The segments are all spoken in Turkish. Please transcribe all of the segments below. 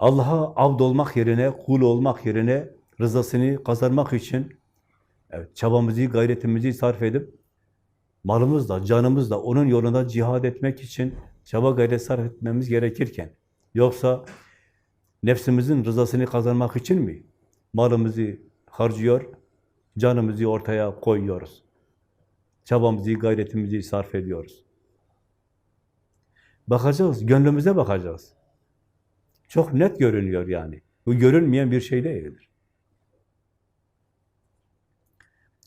Allah'a abd olmak yerine, kul olmak yerine rızasını kazanmak için evet, çabamızı, gayretimizi sarf edip malımızla, canımızla onun yolunda cihad etmek için çaba gayret sarf etmemiz gerekirken yoksa nefsimizin rızasını kazanmak için mi malımızı harcıyor, canımızı ortaya koyuyoruz? Çabamızı, gayretimizi sarf ediyoruz. Bakacağız, gönlümüze bakacağız. Çok net görünüyor yani. Bu görünmeyen bir şey değildir.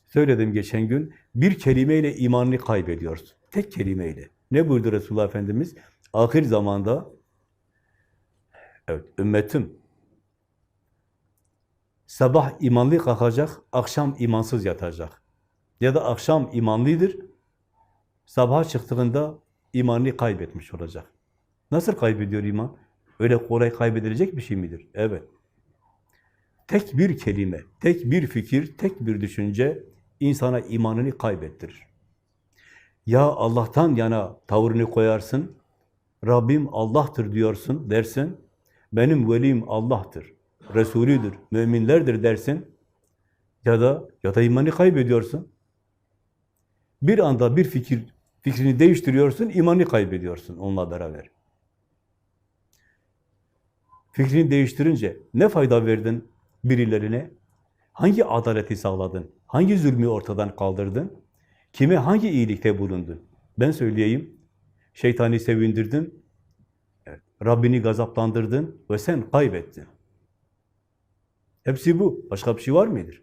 Söyledim geçen gün, bir kelimeyle imanını kaybediyorsun. Tek kelimeyle. Ne buyurdu Resulullah Efendimiz? Ahir zamanda, evet, ümmetim, sabah imanlı kalkacak, akşam imansız yatacak. Ya da akşam imanlıdır, sabaha çıktığında imanını kaybetmiş olacak. Nasıl kaybediyor iman? Öyle kolay kaybedilecek bir şey midir? Evet. Tek bir kelime, tek bir fikir, tek bir düşünce insana imanını kaybettirir. Ya Allah'tan yana tavrını koyarsın, Rabbim Allah'tır diyorsun dersin, benim velim Allah'tır, Resulüdür, müminlerdir dersin, ya da ya da imanı kaybediyorsun. Bir anda bir fikir fikrini değiştiriyorsun, imanı kaybediyorsun onunla beraber. Fikrini değiştirince ne fayda verdin birilerine? Hangi adaleti sağladın? Hangi zulmü ortadan kaldırdın? Kime hangi iyilikte bulundun? Ben söyleyeyim. Şeytani sevindirdin. Evet, Rabbini gazaplandırdın ve sen kaybettin. Hepsi bu. Başka bir şey var mıdır?